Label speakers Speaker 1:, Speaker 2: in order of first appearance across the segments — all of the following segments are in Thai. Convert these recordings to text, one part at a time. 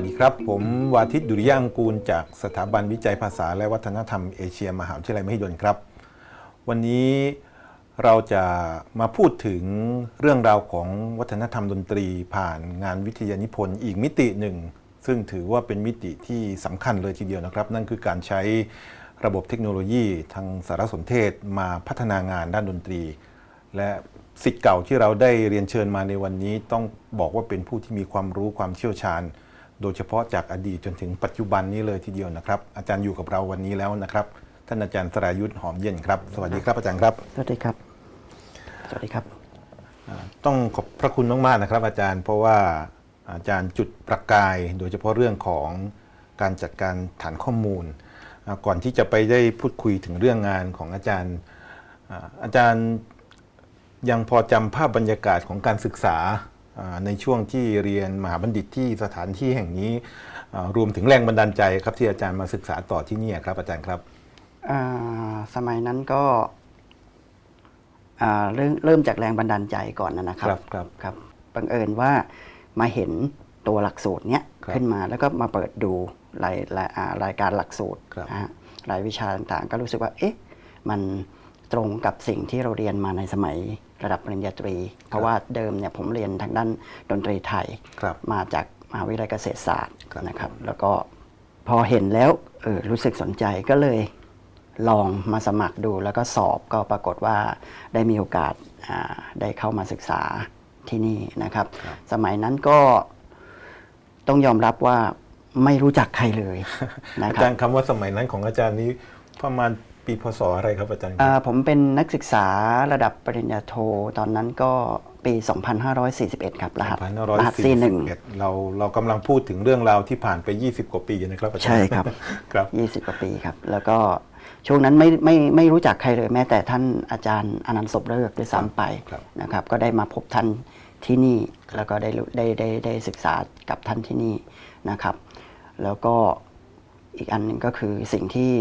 Speaker 1: วัสดีครับ ผมวาทิตดุริยางกูลจากสถาบันวิจัยภาษาและวัฒนธรรมเอเชียมหาวิทยาลัยมหิดลครับ วันนี้เราจะมาพูดถึงเรื่องราวของวัฒนธรรมดนตรี ผ่านงานวิทยานิพนธ์อีกมิติหนึ่ง ซึ่งถือว่าเป็นมิติที่สำคัญเลยทีเดียวนะครับ นั่นคือการใช้ระบบเทคโนโลยีทางสารสนเทศมาพัฒนางานด้านดนตรี และสิทธิ์เก่าที่เราได้เรียนเชิญมาในวันนี้ต้องบอกว่าเป็นผู้ที่มีความรู้ความเชี่ยวชาญ โดยเฉพาะจากอดีตจนถึงปัจจุบันนี้เลยทีเดียวนะครับ อาจารย์อยู่กับเราวันนี้แล้วนะครับ ท่านอาจารย์สรายุทธหอมเย็นครับ สวัสดีครับอาจารย์ครับ
Speaker 2: สวัสดีครับ สวัสดีครับ
Speaker 1: ต้องขอบพระคุณมากๆนะครับ อาจารย์เพราะว่าอาจารย์จุดประกาย โดยเฉพาะเรื่องของการจัดการฐานข้อมูลอ่าก่อนที่จะไปได้พูดคุยถึงเรื่องงานของอาจารย์อ่าอาจารย์ยังพอจำภาพบรรยากาศของการศึกษาอ่า ในช่วงที่เรียนมหาบัณฑิตที่สถานที่แห่งนี้อ่ารวมถึงแรงบันดาลใจครับที่อาจารย์มาศึกษาต่อที่นี่ครับ อาจารย์ครับ
Speaker 2: อ่าสมัยนั้นก็อ่าเริ่มเริ่มจากแรงบันดาลใจก่อนนะครับ
Speaker 1: ครับ ครับ
Speaker 2: ครับบังเอิญว่ามาเห็นตัวหลักสูตรเนี้ย
Speaker 1: ครับ
Speaker 2: ขึ้นมาแล้วก็มาเปิดดูรายรายอ่ารายการหลักสูตร
Speaker 1: ครับ
Speaker 2: นะฮะรายวิชาต่างๆ ก็รู้สึกว่าเอ๊ะมันตรงกับสิ่งที่เราเรียนมาในสมัย ระดับปริญญาตรี เพราะว่าเดิมเนี่ยผมเรียนทางด้านดนตรีไทย
Speaker 1: ครับ
Speaker 2: มาจากมหาวิทยาลัยเกษตรศาสตร์
Speaker 1: ครับ
Speaker 2: นะครับ แล้วก็พอเห็นแล้วเออรู้สึกสนใจก็เลยลองมาสมัครดูแล้วก็สอบก็ปรากฏว่าได้มีโอกาสอ่าได้เข้ามาศึกษาที่นี่นะครับ
Speaker 1: ครับ
Speaker 2: สมัยนั้นก็ต้องยอมรับว่าไม่รู้จักใครเลยนะ
Speaker 1: อา
Speaker 2: ครั
Speaker 1: จา
Speaker 2: บ
Speaker 1: รย์คำว่าสมัยนั้นของอาจารย์นี้ประมาณ ปีพศอะไรครับอาจารย์ครับ
Speaker 2: อ่าผมเป็นนักศึกษาระดับปริญญาโท ตอนนั้นก็ปี 2541 ครับรหัสรหัส C1
Speaker 1: 2541เราเรากำลังพูดถึงเรื่องราวที่ผ่านไป 20 กว่าปีนะครับอาจารย์
Speaker 2: ใช่ครับ
Speaker 1: ครับ
Speaker 2: 20 กว่าปีครับ แล้วก็ช่วงนั้นไม่ไม่ไม่รู้จักใครเลยแม้แต่ท่านอาจารย์อนันต์ศพเลิกด้วยซ้ำไป
Speaker 1: ครับ
Speaker 2: นะครับ ก็ได้มาพบท่านที่นี่แล้วก็ได้รู้ได้ได้ได้ศึกษากับท่านที่นี่นะครับ แล้วก็อีกอันหนึ่งก็คือสิ่งที่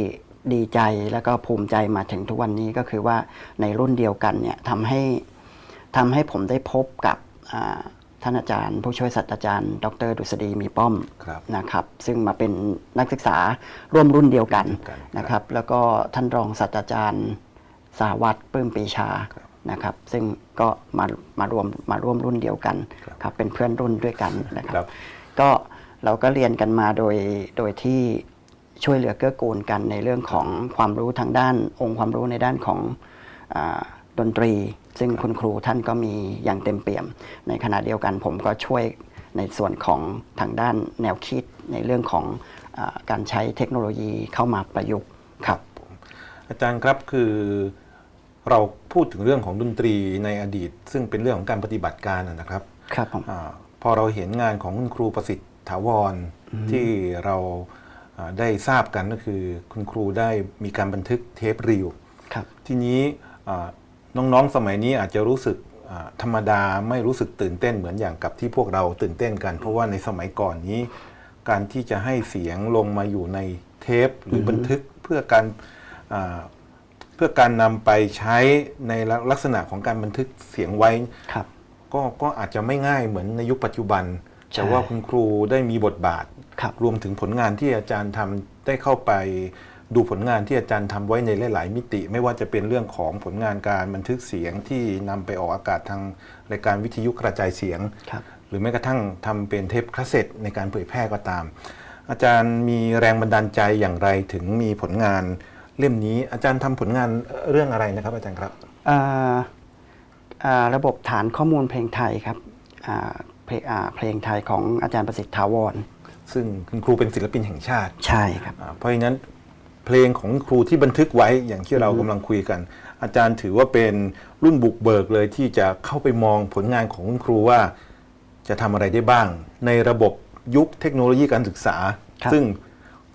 Speaker 2: ดีใจแล้วก็ภูมิใจมาถึงทุกวันนี้ก็คือว่าในรุ่นเดียวกันเนี่ยทำให้ทำให้ผมได้พบกับอ่าท่านอาจารย์ ผู้ช่วยศาสตราจารย์ ดร ดุษฎีมีป้อม
Speaker 1: ครับ
Speaker 2: นะครับ ซึ่งมาเป็นนักศึกษาร่วมรุ่นเดียวกัน
Speaker 1: เดียวกัน
Speaker 2: นะครับ แล้วก็ท่านรองศาสตราจารย์สาวัตรปลื้มปรีชานะครับ ซึ่งก็มามารวมมาร่วมรุ่นเดียวกัน
Speaker 1: ครับ
Speaker 2: ครับเป็นเพื่อนรุ่นด้วยกันนะครับ
Speaker 1: ครับ
Speaker 2: ก็เราก็เรียนกันมาโดยโดยที่ ช่วยเหลือเกื้อกูลกันในเรื่องของความรู้ทางด้าน องค์ความรู้ในด้านของอาดนตรี ซึ่งคุณครูท่านก็มีอย่างเต็มเปี่ยม ในขณะเดียวกันผมก็ช่วยในส่วนของทางด้านแนวคิดในเรื่องของอาการใช้เทคโนโลยีเข้ามาประยุกต์ครับ
Speaker 1: อาจารย์ครับคือเราพูดถึงเรื่องของดนตรีในอดีต ซึ่งเป็นเรื่องของการปฏิบัติการนะนะครับ
Speaker 2: ครับผม
Speaker 1: อาพอเราเห็นงานของคุณครูประสิทธิ์ถาวรที่เราอ่า ได้ทราบกันก็คือคุณครูได้มีการบันทึกเทปรีว
Speaker 2: ครับ
Speaker 1: ทีนี้อ่าน้องๆสมัยนี้อาจจะรู้สึกอ่าธรรมดาไม่รู้สึกตื่นเต้นเหมือนอย่างกับที่พวกเราตื่นเต้นกัน เพราะว่าในสมัยก่อนนี้ การที่จะให้เสียงลงมาอยู่ในเทปหรือบันทึกเพื่อการอ่าเพื่อการนำไปใช้ในลักษณะของการบันทึกเสียงไว้
Speaker 2: ครับ
Speaker 1: ก็ก็อาจจะไม่ง่ายเหมือนในยุคปัจจุบัน
Speaker 2: ใช่
Speaker 1: แต่ว่าคุณครูได้มีบทบาท
Speaker 2: ครับ
Speaker 1: รวมถึงผลงานที่อาจารย์ทำได้เข้าไปดูผลงานที่อาจารย์ทำไว้ในหลาย ๆ มิติ ไม่ว่าจะเป็นเรื่องของผลงานการบันทึกเสียงที่นำไปออกอากาศทางรายการวิทยุกระจายเสียง
Speaker 2: ครับ
Speaker 1: หรือแม้กระทั่งทำเป็นเทปคาสเซ็ตในการเผยแพร่ก็ตาม อาจารย์มีแรงบันดาลใจอย่างไรถึงมีผลงานเล่มนี้ อาจารย์ทำผลงานเรื่องอะไรนะครับ อาจารย์ครับ
Speaker 2: อ่าอ่าระบบฐานข้อมูลเพลงไทยครับอ่าเพลงอ่าเพลงไทยของอาจารย์ประสิทธิ์ถาวร
Speaker 1: ซึ่งคุณครูเป็นศิลปินแห่งชาติ
Speaker 2: ใช่ครับ
Speaker 1: อ่าเพราะฉะนั้นเพลงของครูที่บันทึกไว้อย่างที่เรากำลังคุยกัน อาจารย์ถือว่าเป็นรุ่นบุกเบิกเลยที่จะเข้าไปมองผลงานของคุณครูว่าจะทำอะไรได้บ้าง ในระบบยุคเทคโนโลยีการศึกษา
Speaker 2: ครับ
Speaker 1: ซึ่ง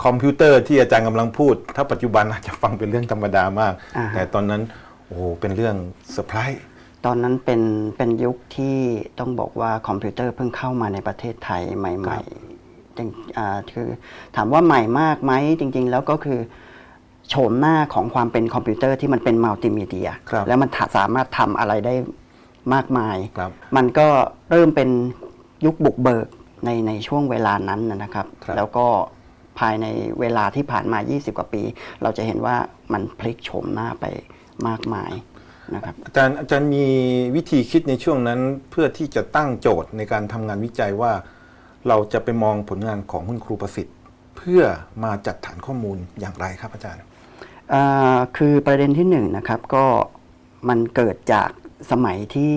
Speaker 1: คอมพิวเตอร์ที่อาจารย์กำลังพูด ถ้าปัจจุบันอาจจะฟังเป็นเรื่องธรรมดามาก
Speaker 2: อ่าฮะ
Speaker 1: แต่ตอนนั้นโอ้โหเป็นเรื่องเซอร์ไพรส์
Speaker 2: ตอนนั้นเป็นเป็นยุคที่ต้องบอกว่าคอมพิวเตอร์เพิ่งเข้ามาในประเทศไทยใหม่ๆจริงอ่า คือถามว่าใหม่มากไหมจริง ๆ แล้วก็คือโฉมหน้าของความเป็นคอมพิวเตอร์ที่มันเป็นมัลติมีเดีย
Speaker 1: ครับ
Speaker 2: แล้วมันถาสามารถทำอะไรได้มากมาย
Speaker 1: ครับ
Speaker 2: มันก็เริ่มเป็นยุคบุกเบิกในในช่วงเวลานั้นนะนะครับ
Speaker 1: ครับ
Speaker 2: แล้วก็ภายในเวลาที่ผ่านมา 20 กว่าปี เราจะเห็นว่ามันพลิกโฉมหน้าไปมากมายนะครับ
Speaker 1: อาจารย์อาจารย์มีวิธีคิดในช่วงนั้นเพื่อที่จะตั้งโจทย์ในการทำงานวิจัยว่า เราจะไปมองผลงานของคุณครูประสิทธิ์ เพื่อมาจัดฐานข้อมูลอย่างไรครับอาจารย์
Speaker 2: อ่าคือประเด็นที่หนึ่งนะครับก็มันเกิดจากสมัยที่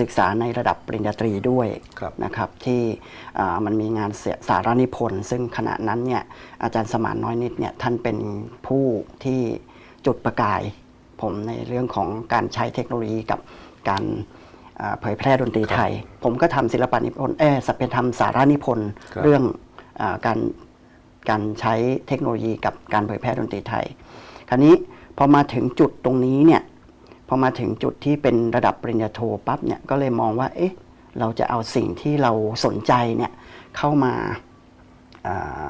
Speaker 2: ศึกษาในระดับปริญญาตรีด้วย
Speaker 1: ครับ
Speaker 2: นะครับที่อ่ามันมีงานเสียสารานิพนธ์ ซึ่งขณะนั้นเนี่ยอาจารย์สมานน้อยนิดเนี่ยท่านเป็นผู้ที่จุดประกายผมในเรื่องของการใช้เทคโนโลยีกับการอ่า เผยแพร่ดนตรีไทย ผมก็ทำศิลปะนิพนธ์เออสัพเพทำสารานิพนธ์
Speaker 1: ครับ
Speaker 2: เรื่องอาการการใช้เทคโนโลยีกับการเผยแพร่ดนตรีไทย คราวนี้พอมาถึงจุดตรงนี้เนี่ยพอมาถึงจุดที่เป็นระดับปริญญาโทปั๊บเนี่ยก็เลยมองว่าเอ๊ะเราจะเอาสิ่งที่เราสนใจเนี่ยเข้ามาอ่า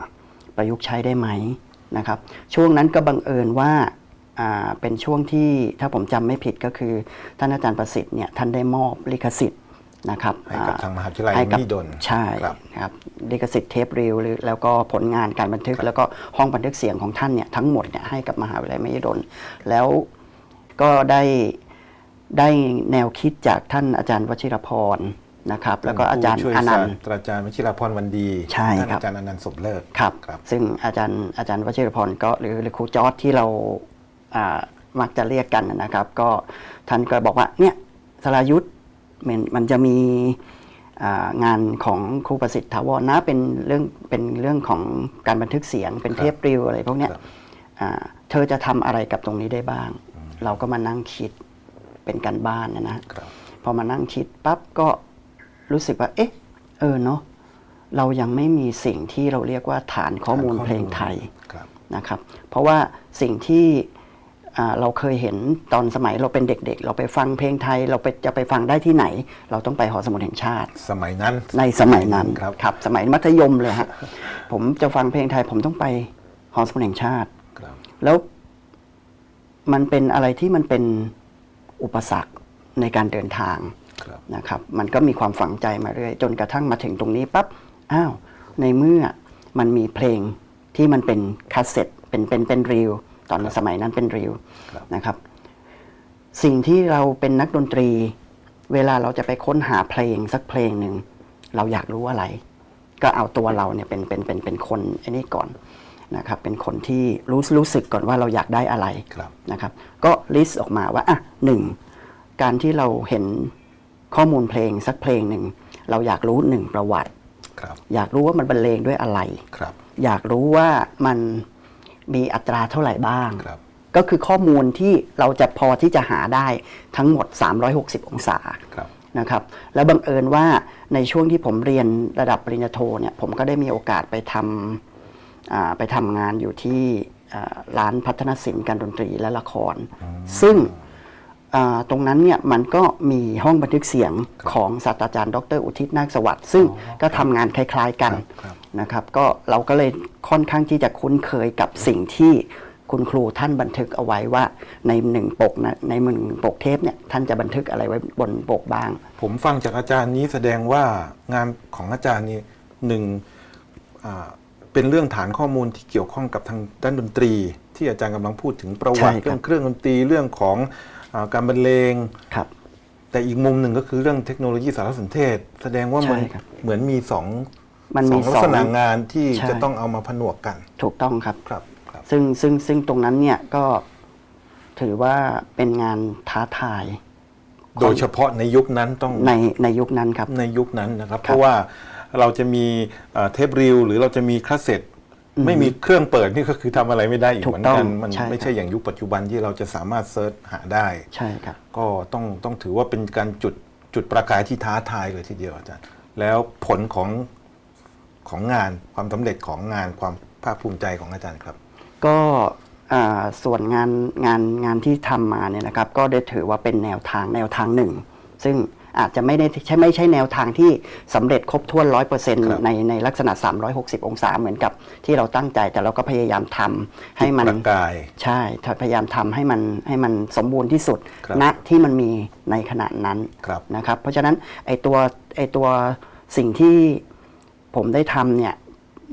Speaker 2: ประยุกต์ใช้ได้ไหมนะครับ ช่วงนั้นก็บังเอิญว่าอ่า เป็นช่วงที่ถ้าผมจำไม่ผิดก็คือท่านอาจารย์ประสิทธิ์เนี่ยท่านได้มอบลิขสิทธิ์นะครับ
Speaker 1: ให้กับ
Speaker 2: อ่
Speaker 1: ทางมหาวิทยาลัย
Speaker 2: ให้กับ
Speaker 1: มหิดล
Speaker 2: ใช่
Speaker 1: ครับ
Speaker 2: นะครับลิขสิทธิ์เทปรีลหรือแล้วก็ผลงานการบันทึก แล้วก็ห้องบันทึกเสียงของท่านเนี่ยทั้งหมดเนี่ยให้กับมหาวิทยาลัยมหิดลแล้วก็ได้ได้แนวคิดจากท่านอาจารย์วชิรพรนะครับแล้วก็อาจารย์
Speaker 1: ผู้ช่วย
Speaker 2: อนันต์
Speaker 1: ศาสตราจารย์วชิรพรวันดี
Speaker 2: ใช่
Speaker 1: ท่าน
Speaker 2: ครับ
Speaker 1: อาจารย์อนันต์สมเลิศ
Speaker 2: ครับ
Speaker 1: ครับ
Speaker 2: ซึ่งอาจารย์อาจารย์วชิรพรก็หรือหรือครูจอร์ดที่เราอ่า มักจะเรียกกันนะครับ ก็ท่านก็บอกว่าเนี่ยสรายุทธ์มันมันจะมีอ่างานของครูประสิทธิ์ถาวรนะเป็นเรื่องเป็นเรื่องของการบันทึกเสียงเป็น
Speaker 1: ครับ
Speaker 2: เทปริวอะไรพวกเนี้ย
Speaker 1: ครับ
Speaker 2: อ่าเธอจะทำอะไรกับตรงนี้ได้บ้าง เราก็มานั่งคิดเป็นการบ้านนะนะ
Speaker 1: ครับ
Speaker 2: พอมานั่งคิดปั๊บก็รู้สึกว่า เอ๊ะ เออเนาะเรายังไม่มีสิ่งที่เราเรียกว่าฐานข้อมูล
Speaker 1: ฐานข้อมูล
Speaker 2: เพลงไทย
Speaker 1: ครับ
Speaker 2: นะครับ เพราะว่าสิ่งที่อ่า เราเคยเห็นตอนสมัยเราเป็นเด็กๆ เราไปฟังเพลงไทย เราไปจะไปฟังได้ที่ไหน เราต้องไปหอสมุดแห่งชาติ
Speaker 1: สมัยนั้น
Speaker 2: ในสมัยนั้น
Speaker 1: ครับ
Speaker 2: ครับสมัยมัธยมเลยฮะผมจะฟังเพลงไทย ผมต้องไปหอสมุดแห่งชาติ
Speaker 1: ครับ
Speaker 2: แล้วมันเป็นอะไรที่มันเป็นอุปสรรคในการเดินทาง
Speaker 1: ครับ
Speaker 2: นะครับมันก็มีความฝังใจมาเรื่อยจนกระทั่งมาถึงตรงนี้ปั๊บอ้าวในเมื่อมันมีเพลงที่มันเป็นคาสเซ็ตเป็นเป็นเป็นรีล ตอนสมัยนั้นเป็นรีล
Speaker 1: ครับ
Speaker 2: นะครับ สิ่งที่เราเป็นนักดนตรี เวลาเราจะไปค้นหาเพลงสักเพลงหนึ่งเราอยากรู้อะไร ก็เอาตัวเราเนี่ยเป็นเป็นเป็นเป็นคนไอ้นี่ก่อนนะครับ เป็นคนที่รู้รู้สึกก่อนว่าเราอยากได้อะไร
Speaker 1: ครับ
Speaker 2: นะครับ ก็ลิสต์ออกมาว่าอะหนึ่งการที่เราเห็นข้อมูลเพลงสักเพลงหนึ่งเราอยากรู้หนึ่งประวัติ
Speaker 1: ครับ
Speaker 2: อยากรู้ว่ามันบรรเลงด้วยอะไร
Speaker 1: ครับ
Speaker 2: อยากรู้ว่ามัน มีอัตราเท่าไหร่บ้าง
Speaker 1: ครับ
Speaker 2: ก็คือข้อมูลที่เราจะพอที่จะหาได้ทั้งหมด 360 องศา
Speaker 1: ครับ
Speaker 2: นะครับแล้วบังเอิญว่าในช่วงที่ผมเรียนระดับปริญญาโทเนี่ยผมก็ได้มีโอกาสไปทำอ่าไปทำงานอยู่ที่อ่าร้านพัฒนศิลป์การดนตรีและละคร ซึ่งอ่าตรงนั้นเนี่ยมันก็มีห้องบันทึกเสียงของศาสตราจารย์ดรอุทิศนาคสวัสดิ์ซึ่งก็ทำงานคล้าย ๆกัน
Speaker 1: ครับ
Speaker 2: นะครับก็เราก็เลยค่อนข้างที่จะคุ้นเคยกับสิ่งที่คุณครูท่านบันทึกเอาไว้ว่าในหนึ่งปกนะในหนึ่งปกเทปเนี่ยท่านจะบันทึกอะไรไว้บนปกบ้าง
Speaker 1: ผมฟังจากอาจารย์นี้แสดงว่างานของอาจารย์นี่หนึ่งอ่าเป็นเรื่องฐานข้อมูลที่เกี่ยวข้องกับทางด้านดนตรี ที่อาจารย์กำลังพูดถึงประวัติ
Speaker 2: ใช่ครับ
Speaker 1: เรื่องเครื่องดนตรีเรื่องของอาการบรรเลง
Speaker 2: ครับ
Speaker 1: แต่อีกมุมหนึ่งก็คือเรื่องเทคโนโลยีสารสนเทศ แสดงว่ามัน
Speaker 2: ใช่ครับ
Speaker 1: เหมือนมีสอง
Speaker 2: มันมี
Speaker 1: สองลั
Speaker 2: ส
Speaker 1: ก
Speaker 2: อง
Speaker 1: ษณะงานที่
Speaker 2: ใช่
Speaker 1: จะต้องเอามาผนวกกัน
Speaker 2: ถูกต้องครับ
Speaker 1: ครับครับ
Speaker 2: ซึ่งซึ่งซึ่งตรงนั้นเนี่ยก็ถือว่าเป็นงานท้าทาย
Speaker 1: โดยเฉพาะในยุคนั้นต้อง
Speaker 2: ในในยุคนั้นครับ
Speaker 1: ในยุคนั้นนะครับ
Speaker 2: ครับ
Speaker 1: เพราะว่าเราจะมีเอ่อเทปรีลหรือเราจะมีคาสเซ็ตไม่มีเครื่องเปิดนี่ก็คือทำอะไรไม่ได้อีก
Speaker 2: ถู
Speaker 1: เห
Speaker 2: ก
Speaker 1: มือน
Speaker 2: ต้อง
Speaker 1: กันมัน
Speaker 2: ใช่
Speaker 1: ไม่ใช่อย่างยุคปัจจุบันที่เราจะสามารถเซิร์ชหาได้
Speaker 2: ใช่ครับ
Speaker 1: ก็ต้องต้องถือว่าเป็นการจุดจุดประกายที่ท้าทายเลยทีเดียวอาจารย์ แล้วผลของ ของงาน ความสำเร็จของงานความภาคภูมิใจของอาจารย์ครับ
Speaker 2: ก็อ่าส่วนงานงานงานที่ทำมาเนี่ยนะครับ ก็ได้ถือว่าเป็นแนวทางแนวทางหนึ่ง ซึ่งอาจจะไม่ได้ใช่ไม่ใช่แนวทางที่สำเร็จครบถ้วนร้อยเปอร์เซ็นต์
Speaker 1: ครับ
Speaker 2: ในในลักษณะ 360 องศาเหมือนกับที่เราตั้งใจแต่เราก็พยายามทำให้มัน
Speaker 1: จุดประกาย
Speaker 2: ใช่พยายามทำให้มันให้มันสมบูรณ์ที่สุด
Speaker 1: ครับ
Speaker 2: ณที่มันมีในขณะนั้น
Speaker 1: ครับ
Speaker 2: นะครับ เพราะฉะนั้นไอตัวไอตัวสิ่งที่ ผมได้ทำเนี่ย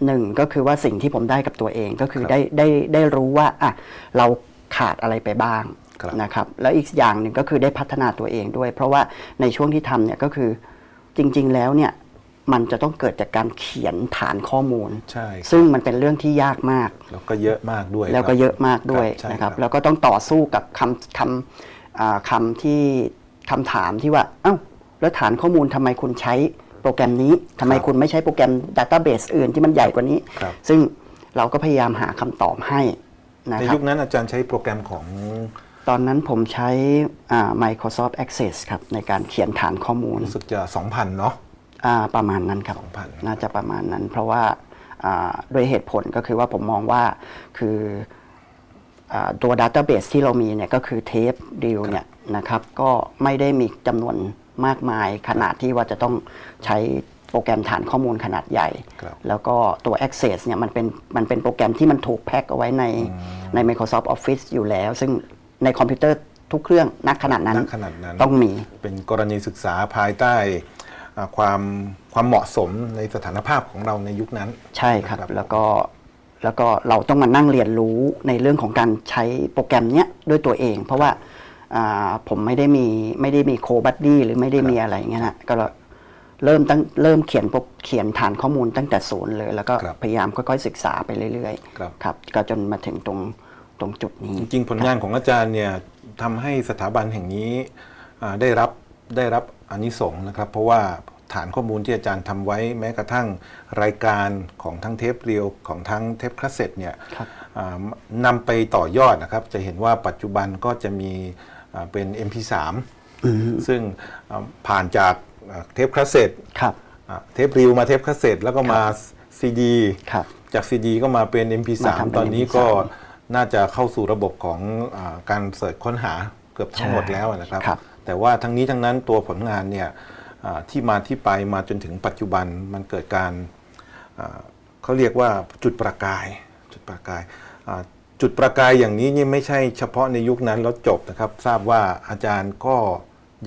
Speaker 2: หนึ่งก็คือว่าสิ่งที่ผมได้กับตัวเองก็คือ
Speaker 1: ครับ
Speaker 2: ได้ได้ได้รู้ว่าอะเราขาดอะไรไปบ้าง
Speaker 1: ครับ
Speaker 2: นะครับ แล้วอีกอย่างหนึ่งก็คือได้พัฒนาตัวเองด้วย เพราะว่าในช่วงที่ทำเนี่ยก็คือจริง ๆ แล้วเนี่ยมันจะต้องเกิดจากการเขียนฐานข้อมูล
Speaker 1: ใช่
Speaker 2: ซึ่งมันเป็นเรื่องที่ยากมาก
Speaker 1: แล้วก็เยอะมากด้วย
Speaker 2: แล้วก็
Speaker 1: ครับ
Speaker 2: เยอะมากด้วย
Speaker 1: ใช่
Speaker 2: นะครับ แล้วก็ต้องต่อสู้กับคำคำอ่าคำที่คำถามที่ว่า เอ้า แล้วฐานข้อมูลทำไมคุณใช้ โปรแกรมนี้ทำไมคุณไม่ใช้โปรแกรมดัตต้าเบสอื่นที่มันใหญ่กว่านี้
Speaker 1: ครับ
Speaker 2: ซึ่งเราก็พยายามหาคำตอบให้นะ
Speaker 1: ใน
Speaker 2: ครั
Speaker 1: ยุ
Speaker 2: บ
Speaker 1: คนั้นอาจารย์ใช้โปรแกรมของ
Speaker 2: ตอนนั้นผมใช้อ่า Microsoft Access ครับ ในการเขียนฐานข้อมูล
Speaker 1: รู้สึกจะ 2,000 เนาะ
Speaker 2: อ่าประมาณนั้นครับ
Speaker 1: 2,000
Speaker 2: น่าจะประมาณนั้น เพราะว่าอ่าด้วยเหตุผลก็คือว่าผมมองว่าคืออาตัว Database ที่เรามีเนี่ยก็คือเทปดีลเนี่ยนะครับ ก็ไม่ได้มีจำนวน มากมายขนาดที่ว่าจะต้องใช้โปรแกรมฐานข้อมูลขนาดใหญ่
Speaker 1: ครับ
Speaker 2: แล้วก็ตัว Access เนี่ยมันเป็นมันเป็นโปรแกรมที่มันถูกแพ็คเอาไว้ในใน Microsoft Office อยู่แล้ว ซึ่งในคอมพิวเตอร์ทุกเครื่องนักขนาดนั้น
Speaker 1: ณขนาดนั้น
Speaker 2: ต้องมี
Speaker 1: เป็นกรณีศึกษาภายใต้อ่าความความเหมาะสมในสถานภาพของเราในยุคนั้น
Speaker 2: ใช่ครับ
Speaker 1: นะครับ
Speaker 2: แล้วก็แล้วก็เราต้องมานั่งเรียนรู้ในเรื่องของการใช้โปรแกรมเนี้ยด้วยตัวเอง เพราะว่าอ่า ผมไม่ได้มีไม่ได้มีโคบัดดี้หรือไม่ได้มีอะไรอย่างเงี้ยนะก็เริ่มตั้งเริ่มเขียนโปรเขียนฐานข้อมูลตั้งแต่ศูนย์เลย แล้วก็
Speaker 1: ครับ
Speaker 2: พยายามค่อยๆศึกษาไปเรื่อย
Speaker 1: ครับ
Speaker 2: ครับก็จนมาถึงตรงตรงจุดนี้
Speaker 1: จริงๆ ผลงานของอาจารย์เนี่ยทำให้สถาบันแห่งนี้อ่าได้รับได้รับอานิสงส์นะครับ เพราะว่าฐานข้อมูลที่อาจารย์ทำไว้แม้กระทั่งรายการของทั้งเทปเรียวของทั้งเทปคาสเซ็ตเนี่ย
Speaker 2: ครับ
Speaker 1: อ่านำไปต่อยอดนะครับ จะเห็นว่าปัจจุบันก็จะมีอ่า เป็น MP3 ซึ่งอ่าผ่านจากอ่าเทปคาสเซ็ต
Speaker 2: ครับ
Speaker 1: อะเทปรีวมาเทปคาสเซ็ตแล้วก็มาซีดี
Speaker 2: ครับ
Speaker 1: จากซีดีก็มาเป็น MP3
Speaker 2: มาทำเป็น
Speaker 1: ตอนนี้
Speaker 2: MP3
Speaker 1: ก็น่าจะเข้าสู่ระบบของอาการเสิร์ชค้นหาเกือบทั้งหมดแล้วนะครับ
Speaker 2: ครับ
Speaker 1: แต่ว่าทั้งนี้ทั้งนั้นตัวผลงานเนี่ยอ่าที่มาที่ไปมาจนถึงปัจจุบันมันเกิดการอ่าเขาเรียกว่าจุดประกายจุดประกายอ่า จุดประกายอย่างนี้นี่ไม่ใช่เฉพาะในยุคนั้นแล้วจบนะครับ ทราบว่าอาจารย์ก็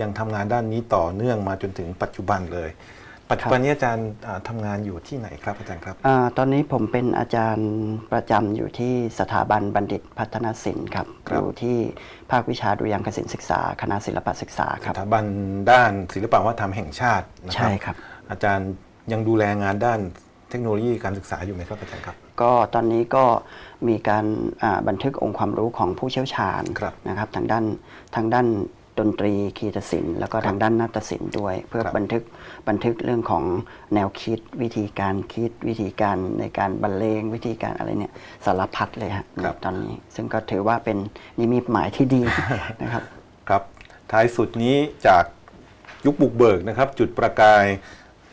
Speaker 1: ยังทำงานด้านนี้ต่อเนื่องมาจนถึงปัจจุบันเลย ปัจจุบันนี้อาจารย์อ่าทำงานอยู่ที่ไหนครับอาจารย์ครับ
Speaker 2: อาตอนนี้ผมเป็นอาจารย์ประจำอยู่ที่สถาบันบัณฑิตพัฒนศิลป์ครับ
Speaker 1: ครับ
Speaker 2: อยู่ที่ภาควิชาดุริยางคศิลป์ศึกษา คณะศิลปศึกษาค
Speaker 1: ส
Speaker 2: รับ
Speaker 1: ถาบันด้านศิลปวัฒนธรรมแห่งชาตินะครั
Speaker 2: ใช่ครับ
Speaker 1: อาจารย์ยังดูแลงานด้าน เทคโนโลยีการศึกษาอยู่ไหมครับอาจารย์ครับ
Speaker 2: ก็ตอนนี้ก็มีการอ่าบันทึกองค์ความรู้ของผู้เชี่ยวชาญ
Speaker 1: ครับ
Speaker 2: นะครับทางด้านทางด้านดนตรีคีตศิลป์แล้วก็ทางด้านนาฏศิลป์ด้วย เพื่อ
Speaker 1: ครับ
Speaker 2: บันทึกบันทึกเรื่องของแนวคิดวิธีการคิดวิธีการในการบรรเลงวิธีการอะไรเนี่ยสารพัดเลยฮะในตอนนี้ ซึ่งก็ถือว่าเป็นนิมิตหมายที่ดีนะครับ
Speaker 1: ครับท้ายสุดนี้จากยุคบุกเบิกนะครับ จุดประกาย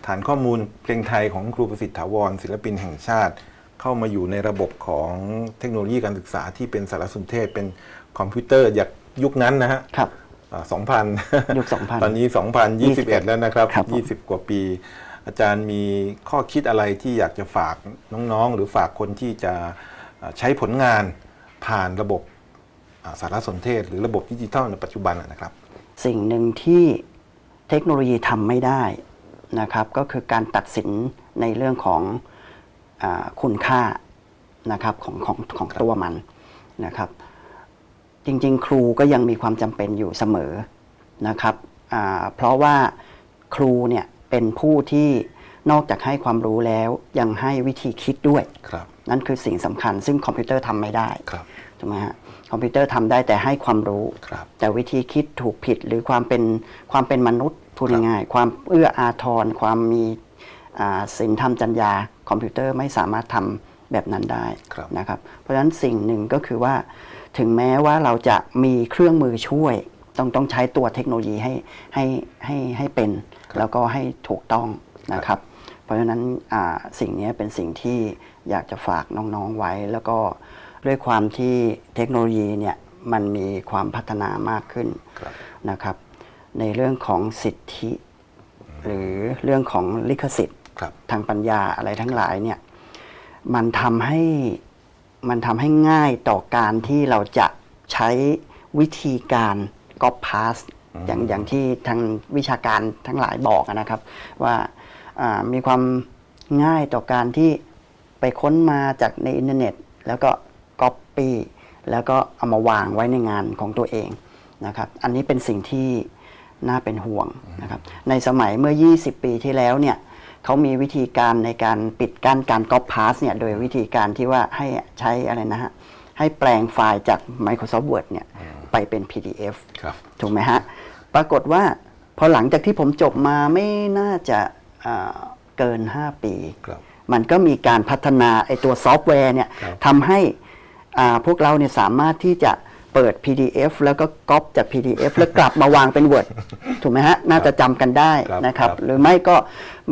Speaker 1: ฐานข้อมูลเพลงไทยของครูประสิทธิ์ถาวรศิลปินแห่งชาติ เข้ามาอยู่ในระบบของเทคโนโลยีการศึกษาที่เป็นสารสนเทศเป็นคอมพิวเตอร์จากยุคนั้นนะฮะ
Speaker 2: ครับ
Speaker 1: อ่า2,000
Speaker 2: ยุค2000
Speaker 1: ตอนนี้2021แล้วนะครับ
Speaker 2: ครับผม
Speaker 1: 20กว่าปี อาจารย์มีข้อคิดอะไรที่อยากจะฝากน้องๆ หรือฝากคนที่จะอ่าใช้ผลงานผ่านระบบอ่าสารสนเทศ หรือระบบดิจิทัลในปัจจุบันนะครับ
Speaker 2: สิ่งหนึ่งที่เทคโนโลยีทำไม่ได้ นะครับก็คือการตัดสินในเรื่องของอาคุณค่านะครับของของของ
Speaker 1: ครับ
Speaker 2: ตัวมันนะครับจริงๆ ครูก็ยังมีความจำเป็นอยู่เสมอนะครับอ่าเพราะว่าครูเนี่ยเป็นผู้ที่นอกจากให้ความรู้แล้วยังให้วิธีคิดด้วย
Speaker 1: ครับ
Speaker 2: นั่นคือสิ่งสำคัญ ซึ่งคอมพิวเตอร์ทำไม่ได้
Speaker 1: ครับ
Speaker 2: ถูกไหมฮะคอมพิวเตอร์ทำได้แต่ให้ความรู้
Speaker 1: ครับ
Speaker 2: แต่วิธีคิดถูกผิดหรือความเป็นความเป็นมนุษย์ พูด
Speaker 1: ครับ
Speaker 2: ง่ายๆ ความเอื้ออาทรความมีอ่าศีลธรรมจัญญาคอมพิวเตอร์ไม่สามารถทำแบบนั้นได้
Speaker 1: ครับ
Speaker 2: นะครับ เพราะฉะนั้นสิ่งหนึ่งก็คือว่า ถึงแม้ว่าเราจะมีเครื่องมือช่วย ต้องต้องใช้ตัวเทคโนโลยีให้ให้ให้ให้เป็น แล้วก็ให้ถูกต้องนะครับ เพราะฉะนั้นอ่าสิ่งนี้เป็นสิ่งที่อยากจะฝากน้องๆไว้ แล้วก็ด้วยความที่เทคโนโลยีเนี่ยมันมีความพัฒนามากขึ้น
Speaker 1: ครับ
Speaker 2: นะครับ ในเรื่องของสิทธิ หรือเรื่องของลิขสิทธิ์
Speaker 1: ครับ
Speaker 2: ทางปัญญาอะไรทั้งหลายเนี่ยมันทำให้มันทำให้ง่ายต่อการที่เราจะใช้วิธีการก๊อปพาสอย่างอย่างที่ทางวิชาการทั้งหลายบอกอะนะครับ ว่าอ่ามีความง่ายต่อการที่ไปค้นมาจากในอินเทอร์เน็ต แล้วก็ก๊อปปี้แล้วก็เอามาวางไว้ในงานของตัวเองนะครับ อันนี้เป็นสิ่งที่ น่าเป็นห่วงนะครับในสมัยเมื่อ 20 ปีที่แล้วเนี่ยเขามีวิธีการในการปิดกั้นการก๊อปพาสเนี่ยโดยวิธีการที่ว่าให้ใช้อะไรนะฮะให้แปลงไฟล์จาก Microsoft Word เนี่ยไปเป็น PDF
Speaker 1: ครับ
Speaker 2: ถูกไหมฮะ ปรากฏว่าพอหลังจากที่ผมจบมาไม่น่าจะอ่าเกิน 5 ปี
Speaker 1: ครับ
Speaker 2: มันก็มีการพัฒนาไอตัวซอฟต์แวร์เนี่ย
Speaker 1: ครับ
Speaker 2: ทำให้อ่าพวกเราเนี่ยสามารถที่จะ เปิด PDF แล้วก็ก๊อปจาก PDF แล้วกลับมาวางเป็น Word ถูกไหมฮะ น่าจะจำกันได้
Speaker 1: ครับ
Speaker 2: นะครับ
Speaker 1: ครับ
Speaker 2: หรือไม่ก็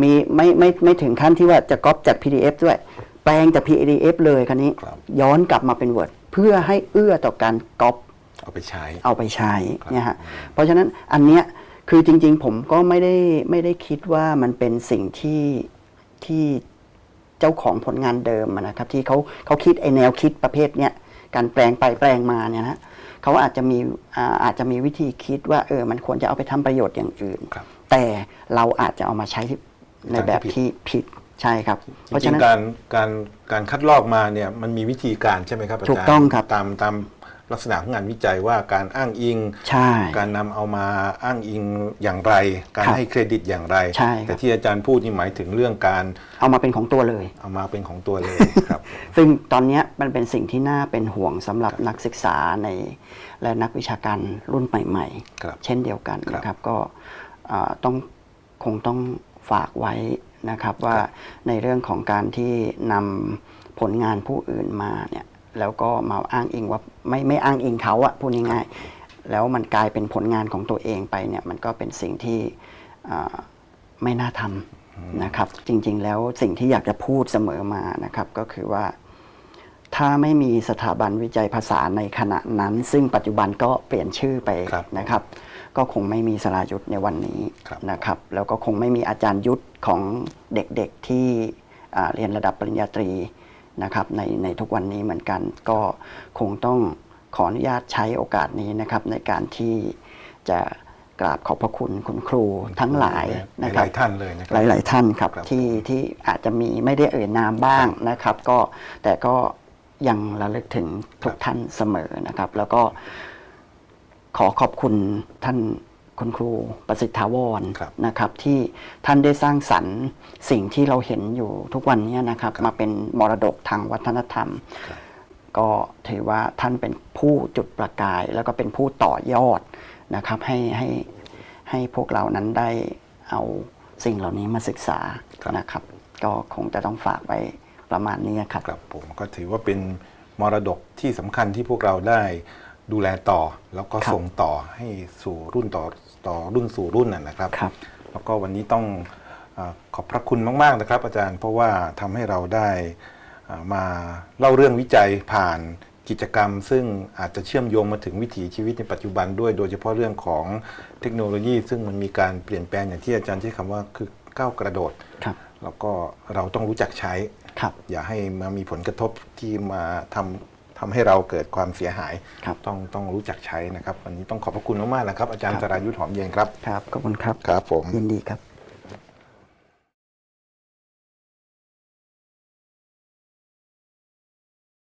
Speaker 2: มีไม่ไม่ไม่ถึงขั้นที่ว่าจะก๊อปจาก PDF ด้วย แปลงจาก PDF เลยคันนี้
Speaker 1: ครับ
Speaker 2: ย้อนกลับมาเป็น Word เพื่อให้เอื้อต่อการก๊อป
Speaker 1: เอาไปใช้
Speaker 2: เอาไปใช้
Speaker 1: ครับ
Speaker 2: เนี่ยฮะ เพราะฉะนั้นอันเนี้ยคือจริง ๆ ผมก็ไม่ได้ไม่ได้คิดว่ามันเป็นสิ่งที่ที่เจ้าของผลงานเดิมอะนะครับ ที่เขาเขาคิดไอแนวคิดประเภทเนี้ย การแปลงไปแปลงมาเนี่ยนะเขาอาจจะมีอ่าอาจจะมีวิธีคิดว่าเออมันควรจะเอาไปทำประโยชน์อย่างอื่น
Speaker 1: ครับ
Speaker 2: แต่เราอาจจะเอามาใช้ในแบบ
Speaker 1: ทางที่ผิด
Speaker 2: ที่ผิดใช่ครับ
Speaker 1: จ
Speaker 2: เพราะ
Speaker 1: ริ
Speaker 2: ฉะ
Speaker 1: ง
Speaker 2: นั้น
Speaker 1: ๆการการการคัดลอกมาเนี่ยมันมีวิธีการใช่ไหมครับอาจารย์
Speaker 2: ถูกต้องครับ
Speaker 1: ตามตาม ลักษณะของงานวิจัยว่าการอ้างอิง
Speaker 2: ใช่
Speaker 1: การนำเอามาอ้างอิงอย่างไร การ
Speaker 2: ครับ
Speaker 1: ให้เครดิตอย่างไร
Speaker 2: ใช่ครับ
Speaker 1: แต่ที่อาจารย์พูดนี่หมายถึงเรื่องการ
Speaker 2: เอามาเป็นของตัวเลย
Speaker 1: เอามาเป็นของตัวเลยครับ
Speaker 2: ซึ่งตอนเนี้ยมันเป็นสิ่งที่น่าเป็นห่วงสำหรับนักศึกษาในและนักวิชาการรุ่นใหม่
Speaker 1: ครับ
Speaker 2: ๆเช่นเดียวกัน
Speaker 1: ครับ
Speaker 2: นะครับก็อ่าต้องคงต้องฝากไว้นะครับว่าในเรื่องของการที่นำผลงานผู้อื่นมาเนี่ย แล้วก็มาอ้างอิงว่าไม่ไม่อ้างอิงเขาอะพูดง่ายๆแล้วมันกลายเป็นผลงานของตัวเองไปเนี่ยมันก็เป็นสิ่งที่อ่าไม่น่าทำนะครับ จริงๆ แล้วสิ่งที่อยากจะพูดเสมอมานะครับก็คือว่าถ้าไม่มีสถาบันวิจัยภาษาในขณะนั้น ซึ่งปัจจุบันก็เปลี่ยนชื่อไป
Speaker 1: ครับ
Speaker 2: นะครับ ก็คงไม่มีสรายุทธ์ในวันนี้
Speaker 1: ครับ
Speaker 2: นะครับ แล้วก็คงไม่มีอาจารย์ยุทธของเด็กๆที่อ่าเรียนระดับปริญญาตรี นะครับในในทุกวันนี้เหมือนกัน ก็คงต้องขออนุญาตใช้โอกาสนี้นะครับในการที่จะกราบขอบพระคุณคุณครูทั้งหลายนะค
Speaker 1: ห
Speaker 2: รับ
Speaker 1: ลายๆท่านเลยนะค
Speaker 2: ห
Speaker 1: รับ
Speaker 2: ลาย ๆ ท่านครับ
Speaker 1: ครับ
Speaker 2: ที่ที่อาจจะมีไม่ได้เอ่ยนามบ้างนะครับ ก็แต่ก็ยังระลึกถึงทุกท่านเสมอนะครับ แล้วก็ขอขอบคุณท่าน คุณครูประสิทธาวร
Speaker 1: ครับ
Speaker 2: นะครับที่ท่านได้สร้างสรรค์สิ่งที่เราเห็นอยู่ทุกวันนี้นะครับมาเป็นมรดกทางวัฒนธรรม
Speaker 1: ครับ
Speaker 2: ก็ถือว่าท่านเป็นผู้จุดประกาย แล้วก็เป็นผู้ต่อยอดนะครับให้ให้ให้พวกเรานั้นได้เอาสิ่งเหล่านี้มาศึกษา
Speaker 1: ครับ
Speaker 2: นะครับ ก็คงจะต้องฝากไว้ประมาณนี้ครับ
Speaker 1: ครับผมก็ถือว่าเป็นมรดกที่สำคัญที่พวกเราได้ดูแลต่อแล้วก็
Speaker 2: ครับ
Speaker 1: ส่งต่อให้สู่รุ่นต่อ ต่อรุ่นสู่รุ่นนะนะครับ
Speaker 2: ครับ
Speaker 1: แล้วก็วันนี้ต้องอาขอบพระคุณมาก ๆ นะครับ อาจารย์เพราะว่าทำให้เราได้อ่ามาเล่าเรื่องวิจัยผ่านกิจกรรม ซึ่งอาจจะเชื่อมโยงมาถึงวิถีชีวิตในปัจจุบันด้วย โดยเฉพาะเรื่องของเทคโนโลยี ซึ่งมันมีการเปลี่ยนแปลงอย่างที่อาจารย์ใช้คำว่าคือก้าวกระโดด
Speaker 2: ครับ
Speaker 1: แล้วก็เราต้องรู้จักใช้
Speaker 2: ครับ
Speaker 1: อย่าให้มามีผลกระทบที่มาทำ ทำให้เราเกิดความเสียหาย
Speaker 2: ครับ
Speaker 1: ต้องต้องรู้จักใช้นะครับ วันนี้ต้องขอบพระคุณมากๆนะครับ อาจารย์
Speaker 2: ครับ
Speaker 1: สรายุทธหอมเย็นครับ
Speaker 2: ครับ ขอบคุณครับ
Speaker 1: ครับผม
Speaker 2: ยินดีครับ